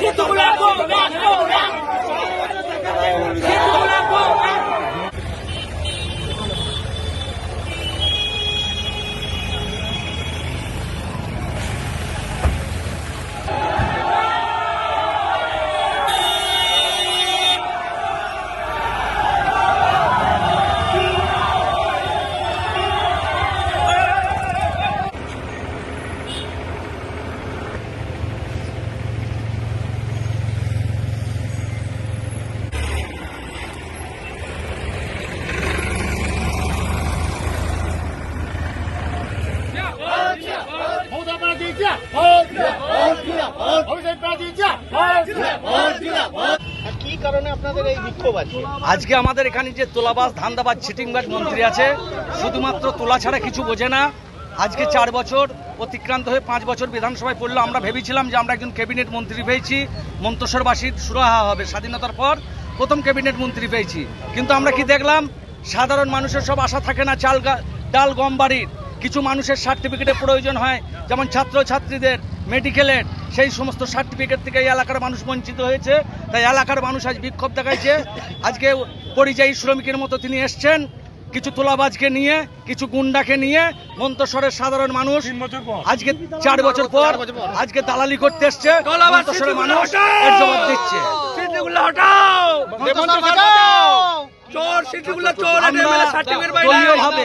Get the black, go back, go back. আজকে? আমাদের এখানে যে তোলাবাস ধান্দাবাজ চিটিংবাজ মন্ত্রী আছে, শুধুমাত্র তোলা ছাড়া কিছু বোঝে না। আজকে চার বছর অতিক্রান্ত হয়ে পাঁচ বছর বিধানসভায় পড়ল। আমরা ভেবেছিলাম যে আমরা একজন ক্যাবিনেট মন্ত্রী পেয়েছি মন্তসরবাসীর সুরাহা হবে স্বাধীনতার পর প্রথম ক্যাবিনেট মন্ত্রী পেয়েছি। কিন্তু আমরা কি দেখলাম? সাধারণ মানুষের সব আশা থাকে না, চাল ডাল গম বাড়ির। কিছু মানুষের সার্টিফিকেটের প্রয়োজন হয় যেমন ছাত্র ছাত্রীদের মেডিকেলের সেই সমস্ত সার্টিফিকেট থেকে এই এলাকার মানুষ বঞ্চিত হয়েছে। তাই এলাকার মানুষ আজ বিক্ষোভ দেখাইছে। আজকে পরিযায়ী শ্রমিকের মতো তিনি এসছেন। কিছু তোলাবাজকে নিয়ে কিছু গুন্ডাকে নিয়ে মন্তসরের সাধারণ মানুষ আজকে চার বছর পর আজকে দালালি করতে এসছে। মন্তসরের মানুষ এর জবাব দিচ্ছে। দলীয়ভাবে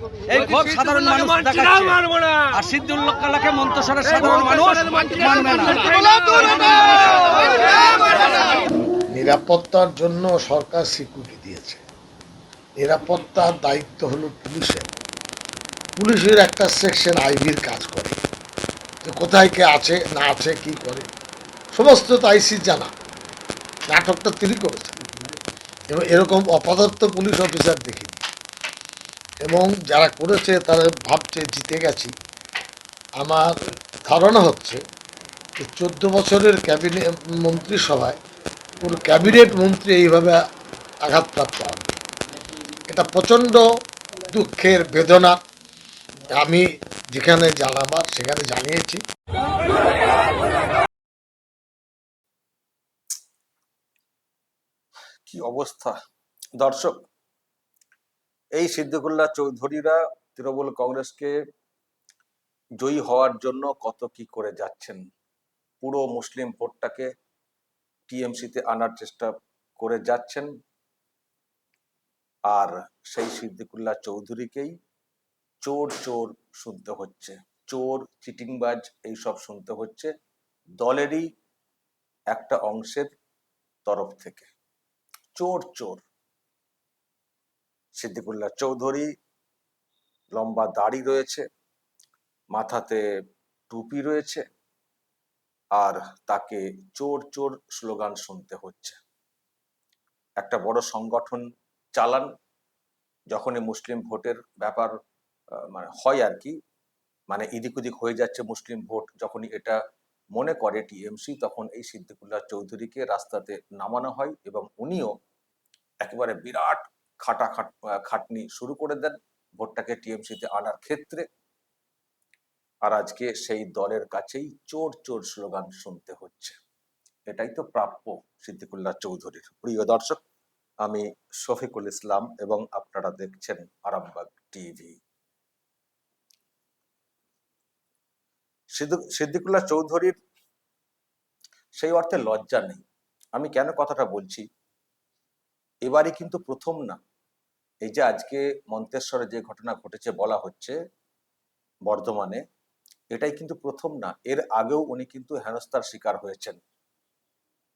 এই ক্ষোভ সাধারণ মানুষ দেখাচ্ছে। আর সিদ্দুল্লাহ কালাকে সাধারণ মানুষ মানবে না। নিরাপত্তার জন্য সরকার স্বীকৃতি দিয়েছে। নিরাপত্তার দায়িত্ব হলো পুলিশের। পুলিশের একটা সেকশন আইবির কাজ করে। যে কোথায় কে আছে না আছে কি করে। সমস্ত তো আইসি জানা। নাটকটা তিনি করেছেন। এবং এরকম অপদার্থ পুলিশ অফিসার দেখিনি এবং যারা করেছে, তারা ভাবছে জিতে গেছি। আমার ধারণা হচ্ছে যে চোদ্দ বছরের ক্যাবিনেট মন্ত্রিসভায় কোন ক্যাবিনেট মন্ত্রী এইভাবে আঘাতপ্রাপ্ত হবে। এটা প্রচণ্ড দুঃখের বেদনা। আমি যেখানে জানাবার, সেখানে জানিয়েছি। কি অবস্থা? দর্শক এই সিদ্দিকুল্লাহ চৌধুরীরা তৃণমূল কংগ্রেসকে জয়ী হওয়ার জন্য কত কি করে যাচ্ছেন? পুরো মুসলিম ভোটটাকে টিএমসিতে আনার চেষ্টা করে যাচ্ছেন। আর সেই সিদ্দিকুল্লাহ চৌধুরীকেই চোর চোর শুনতে হচ্ছে। চোর, চিটিংবাজ এইসব শুনতে হচ্ছে দলেরই একটা অংশের তরফ থেকে। চোর চোর। সিদ্দিকুল্লাহ চৌধুরী, লম্বা দাড়ি রয়েছে, মাথাতে টুপি রয়েছে আর তাকে চোর চোর স্লোগান শুনতে হচ্ছে। একটা বড় সংগঠন চালান, যখনই মুসলিম ভোটের ব্যাপার মানে হয় আর কি মানে এদিক ওদিক হয়ে যাচ্ছে মুসলিম ভোট, যখনই এটা মনে করে টিএমসি, তখন এই সিদ্দিকুল্লাহ চৌধুরীকে রাস্তাতে নামানো হয় এবং উনিও একেবারে বিরাট খাটা খাটনি শুরু করে দেন ভোটটাকে টিএমসিতে আনার ক্ষেত্রে। আর আজকে সেই দলের কাছেই চোর চোর স্লোগান শুনতে হচ্ছে। এটাই তো প্রাপ্য সিদ্দিকুল্লাহ চৌধুরীর। প্রিয় দর্শক, আমি শফিকুল ইসলাম এবং আপনারা দেখছেন আরামবাগ টিভি। সিদ্দিক- সিদ্দিকুল্লাহ চৌধুরীর সেই অর্থে লজ্জা নেই। আমি কেন কথাটা বলছি? এবারই কিন্তু প্রথম না। এই যে আজকে মন্তেশ্বরে যে ঘটনা ঘটেছে বলা হচ্ছে বর্ধমানে, এটাই কিন্তু প্রথম না। এর আগেও উনি কিন্তু হেনস্থার শিকার হয়েছেন।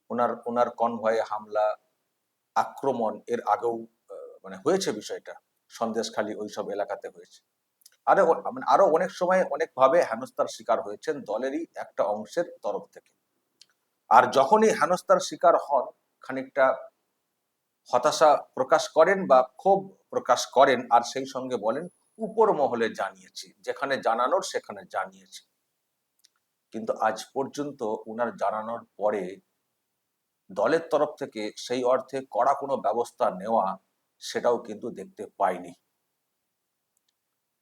ওনার ওনার কনভয়ে হামলা, আক্রমণ এর আগেও মানে হয়েছে বিষয়টা। সন্দেশখালী ওইসব এলাকাতে হয়েছে। আরও মানে আরও অনেক সময় অনেক ভাবে হেনস্থার শিকার হয়েছেন দলেরই একটা অংশের তরফ থেকে। আর যখনই হেনস্থার শিকার হন, খানিকটা হতাশা প্রকাশ করেন বা ক্ষোভ প্রকাশ করেন আর সেই সঙ্গে বলেন উপর মহলে জানিয়েছি। যেখানে জানানোর, সেখানে জানিয়েছি। কিন্তু আজ পর্যন্ত উনার জানানোর পরে দলের তরফ থেকে সেই অর্থে কড়া কোনো ব্যবস্থা নেওয়া সেটাও কিন্তু দেখতে পাইনি।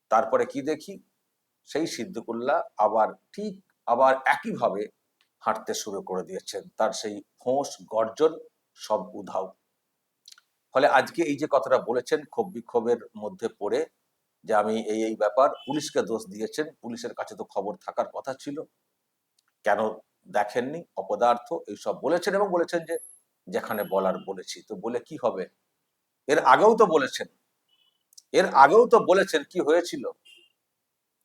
তারপরে কি দেখি? সেই সিদ্দিকুল্লাহ আবার ঠিক আবার একইভাবে হাঁটতে শুরু করে দিয়েছেন। তার সেই ফোঁস গর্জন সব উধাও। ফলে আজকে এই যে কথাটা বলেছেন, ক্ষোভ বিক্ষোভের মধ্যে পড়ে যে আমি এই এই ব্যাপার, পুলিশকে দোষ দিয়েছেন, পুলিশের কাছে তো খবর থাকার কথা ছিল। কেন দেখেননি? অপদার্থ এইসব বলেছেন এবং বলেছেন যে যেখানে বলার বলেছি। তো বলে কি হবে? এর আগেও তো বলেছেন। এর আগেও তো বলেছেন কি হয়েছিল?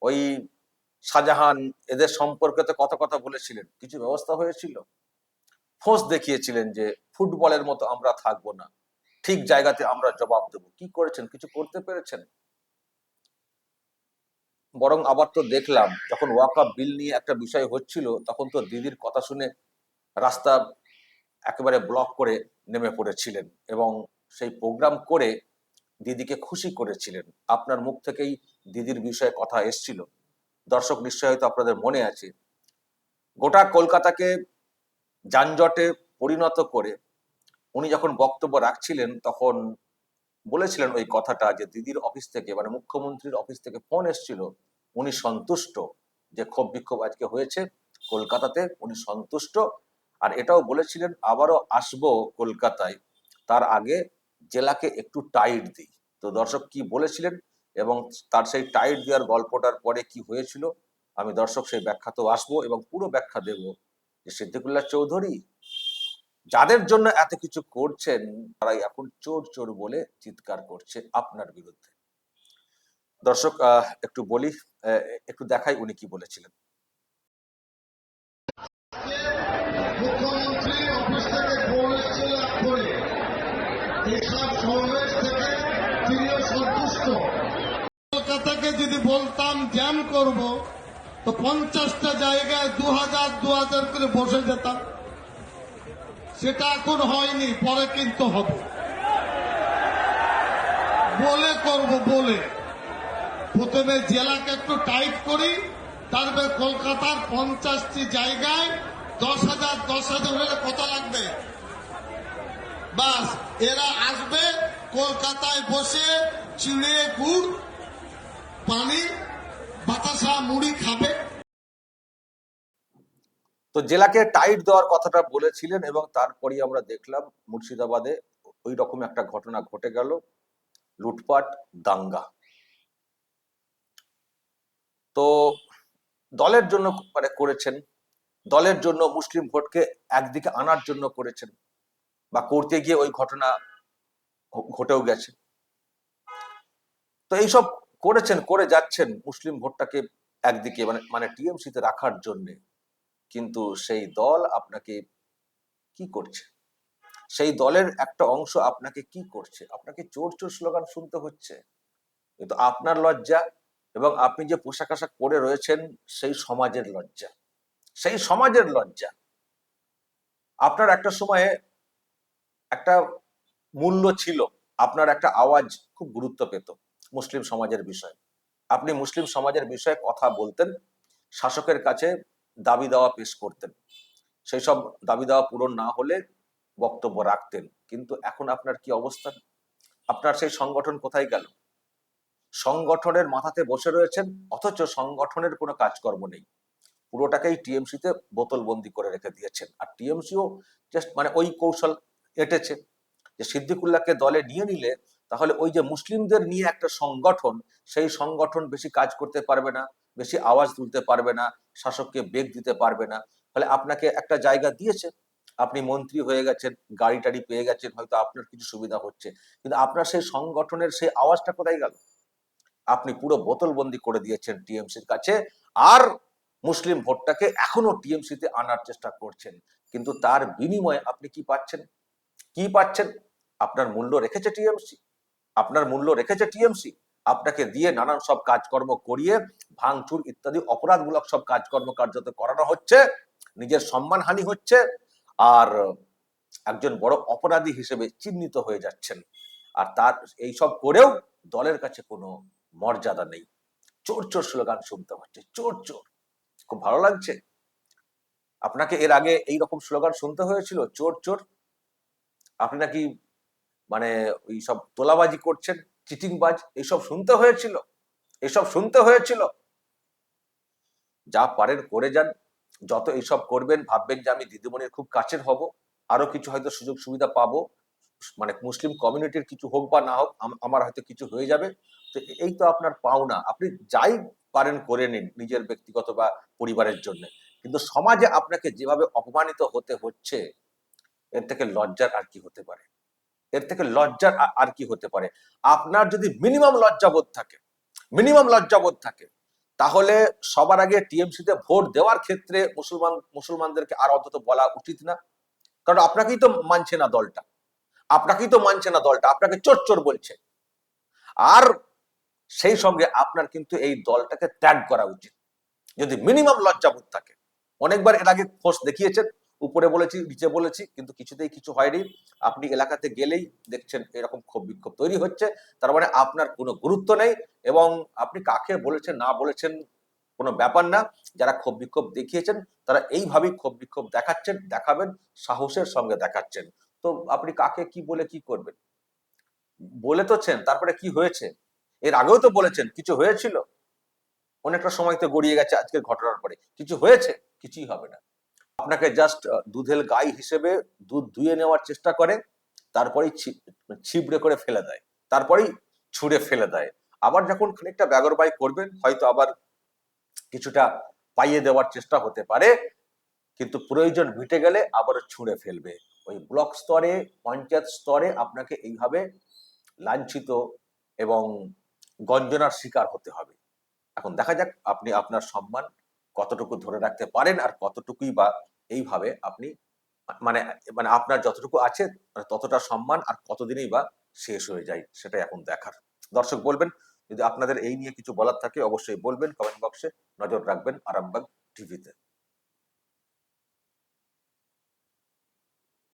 ওই শাহজাহান এদের সম্পর্কে তো কত কথা বলেছিলেন? কিছু ব্যবস্থা হয়েছিল? ফোঁস দেখিয়েছিলেন যে ফুটবলের মতো আমরা থাকব না। ঠিক জায়গাতে আমরা জবাব দেব। কি করেছেন? কিছু করতে পেরেছেন? বরং আবার তো দেখলাম, যখন ওয়াকআপ বিল নিয়ে একটা বিষয় হচ্ছিল, তখন তো দিদির কথা শুনে রাস্তা একেবারে ব্লক করে নেমে পড়েছিলেন এবং সেই প্রোগ্রাম করে দিদিকে খুশি করেছিলেন। আপনার মুখ থেকেই দিদির বিষয়ে কথা এসছিল। দর্শক নিশ্চয় হয়তো আপনাদের মনে আছে। গোটা কলকাতাকে যানজটে পরিণত করে উনি যখন বক্তব্য রাখছিলেন, তখন বলেছিলেন ওই কথাটা যে দিদির অফিস থেকে মানে মুখ্যমন্ত্রীর অফিস থেকে ফোন এসেছিল, উনি সন্তুষ্ট যে ক্ষোভ বিক্ষোভ আজকে হয়েছে কলকাতাতে, উনি সন্তুষ্ট। আর এটাও বলেছিলেন, আবারও আসব কলকাতায়, তার আগে জেলাকে একটু টাইট দিই। তো দর্শক কি বলেছিলেন এবং তার সেই টাইট দেওয়ার গল্পটার পরে কি হয়েছিল, আমি দর্শক সেই ব্যাখ্যাতেও আসব এবং পুরো ব্যাখ্যা দেব যে সিদ্দিকুল্লাহ চৌধুরী যাদের জন্য এত কিছু করছেন, তারাই এখন চোর চোর বলে চিৎকার করছে আপনার বিরুদ্ধে। দর্শক একটু বলি একটু দেখাই উনি কি বলেছিলেন। যদি বলতাম জ্যাম করব, তো পঞ্চাশটা জায়গায় দু হাজার দু হাজার করে বসে যেতাম। সেটা এখন হয়নি, পরে কিন্তু হবে। বলে করব, বলে। প্রথমে জেলাকে একটু টাইট করি, তারপরে কলকাতার পঞ্চাশটি জায়গায় দশ হাজার দশ হাজার হলে কত লাগবে? বাস, এরা আসবে কলকাতায় বসে চিড়ে, গুড়, পানি, বাতাসা, মুড়ি খাবে। তো জেলাকে টাইট দেওয়ার কথাটা বলেছিলেন এবং তারপরই আমরা দেখলাম মুর্শিদাবাদে ওই রকম একটা ঘটনা ঘটে গেল। লুটপাট, দাঙ্গা। তো দলের জন্য মানে করেছেন। দলের জন্য মুসলিম ভোটকে একদিকে আনার জন্য করেছেন বা করতে গিয়ে ওই ঘটনা ঘটেও গেছে। তো এইসব করেছেন, করে যাচ্ছেন মুসলিম ভোটটাকে একদিকে মানে মানে টিএমসিতে রাখার জন্যে। কিন্তু সেই দল আপনাকে কি করছে? সেই দলের একটা অংশ আপনাকে কি করছে? আপনাকে চোর চোর স্লোগান শুনতে হচ্ছে। কিন্তু আপনার লজ্জা এবং আপনি যে পোশাক আশাক পরে রয়েছেন, সেই সমাজের লজ্জা। সেই সমাজের লজ্জা। আপনার একটা সময়ে একটা মূল্য ছিল। আপনার একটা আওয়াজ খুব গুরুত্ব পেত মুসলিম সমাজের বিষয়ে। আপনি মুসলিম সমাজের বিষয়ে কথা বলতেন, শাসকের কাছে দাবি দাওয়া পেশ করতেন। সেই সব দাবি দাওয়া পূরণ না হলে বক্তব্য রাখতেন। কিন্তু এখন আপনার কি অবস্থান আপনার সেই সংগঠন কোথায় গেল? সংগঠনের মাথাতে বসে রয়েছেন, অথচ সংগঠনের কোনো কাজকর্ম নেই। পুরোটাকেই টিএমসিতে বোতলবন্দি করে রেখে দিয়েছেন। আর টিএমসিও জাস্ট মানে ওই কৌশল এঁটেছে যে সিদ্দিকুল্লাহকে দলে নিয়ে নিলে তাহলে ওই যে মুসলিমদের নিয়ে একটা সংগঠন, সেই সংগঠন বেশি কাজ করতে পারবে না। বেশি আওয়াজ তুলতে পারবে না, শাসককে বেগ দিতে পারবে না। ফলে আপনাকে একটা জায়গা দিয়েছে। আপনি মন্ত্রী হয়ে গেছেন গাড়ি টাড়ি পেয়ে গেছেন, হয়তো আপনার কিছু সুবিধা হচ্ছে। কিন্তু আপনার সেই সংগঠনের সেই আওয়াজটা কোথায় গেল? আপনি পুরো বোতলবন্দি করে দিয়েছেন টিএমসির কাছে আর মুসলিম ভোটটাকে এখনও টিএমসিতে আনার চেষ্টা করছেন। কিন্তু তার বিনিময়ে আপনি কি পাচ্ছেন? কি পাচ্ছেন? আপনার মূল্য রেখেছে টিএমসি? আপনার মূল্য রেখেছে টিএমসি? আপনাকে দিয়ে নানান সব কাজকর্ম করিয়ে ভাঙচুর ইত্যাদি, অপরাধমূলক সব কাজকর্ম কার্যত করানো হচ্ছে, নিজের সম্মানহানি হচ্ছে, আর একজন বড় অপরাধী হিসেবে চিহ্নিত হয়ে যাচ্ছেন। আর তার এইসব করেও দলের কাছে কোনো মর্যাদা নেই। চোর চোর স্লোগান শুনতে হচ্ছে, চোর চোর। খুব ভালো লাগছে। আপনাকে এর আগে এই রকম স্লোগান শুনতে হয়েছিল, চোর চোর? আপনি নাকি মানে ওই সব তোলাবাজি করছেন? চিটিংবাজ এইসব শুনতে হয়েছিল, এসব শুনতে হয়েছিল। যা পারেন করে যান, যত এইসব করবেন, ভাববেন যে আমি দিদিমণির খুব কাছের হব, আরও কিছু হয়তো সুযোগ সুবিধা পাবো মানে মুসলিম কমিউনিটির কিছু হোক বা না হোক আমার হয়তো কিছু হয়ে যাবে। তো এই তো আপনার পাওনা, আপনি যাই পারেন করে নিন নিজের ব্যক্তিগত বা পরিবারের জন্য। কিন্তু সমাজে আপনাকে যেভাবে অপমানিত হতে হচ্ছে, এর থেকে লজ্জার আর কি হতে পারে? এর থেকে লজ্জার আর কি হতে পারে? আপনার যদি মিনিমাম লজ্জাবোধ থাকে মিনিমাম লজ্জাবোধ থাকে, তাহলে সবার আগে টিএমসিতে ভোট দেওয়ার ক্ষেত্রে মুসলমান, মুসলমানদেরকে আর অন্তত বলা উচিত না। কারণ আপনাকেই তো মানছে না দলটা। আপনাকেই তো মানছে না দলটা। আপনাকে চোর চোর বলছে। আর সেই সঙ্গে আপনার কিন্তু এই দলটাকে ত্যাগ করা উচিত। যদি মিনিমাম লজ্জাবোধ থাকে। অনেকবার এর আগে ফোর্স দেখিয়েছেন। উপরে বলেছি, নিচে বলেছি, কিন্তু কিছুতেই কিছু হয়নি। আপনি এলাকাতে গেলেই দেখছেন এরকম ক্ষোভ বিক্ষোভ তৈরি হচ্ছে। তার মানে আপনার কোনো গুরুত্ব নেই এবং আপনি কাকে বলেছেন, না বলেছেন কোনো ব্যাপার না। যারা ক্ষোভ বিক্ষোভ দেখিয়েছেন, তারা এইভাবেই ক্ষোভ বিক্ষোভ দেখাচ্ছেন, দেখাবেন, সাহসের সঙ্গে দেখাচ্ছেন। তো আপনি কাকে কি বলে কি করবেন? বলে তোছেন তারপরে কি হয়েছে? এর আগেও তো বলেছেন, কিছু হয়েছিল? অনেকটা সময় তো গড়িয়ে গেছে আজকের ঘটনার পরে। কিছু হয়েছে? কিছুই হবে না। আপনাকে জাস্ট দুধের গাই হিসেবে দুধ ধুয়ে নেওয়ার চেষ্টা করে, তারপরেই ছিবড়ে করে ফেলে দেয়। তারপরেই ছুঁড়ে ফেলে দেয়। আবার যখন খানিকটা ব্যাগরবাই করবেন, হয়তো আবার কিছুটা পাইয়ে দেওয়ার চেষ্টা হতে পারে, কিন্তু প্রয়োজন মিটে গেলে আবার ছুঁড়ে ফেলবে। ওই ব্লক স্তরে, পঞ্চায়েত স্তরে আপনাকে এইভাবে লাঞ্ছিত এবং গঞ্জনার শিকার হতে হবে। এখন দেখা যাক আপনি আপনার সম্মান কতটুকু ধরে রাখতে পারেন আর কতটুকুই বা এইভাবে আপনি মানে মানে আপনার যতটুকু আছে মানে ততটা সম্মান আর কতদিনই বা শেষ হয়ে যায় সেটা এখন দেখার। দর্শক বলবেন, যদি আপনাদের এই নিয়ে কিছু বলার থাকে অবশ্যই বলবেন কমেন্ট বক্সে নজর রাখবেন, আরামবাগ টিভিতে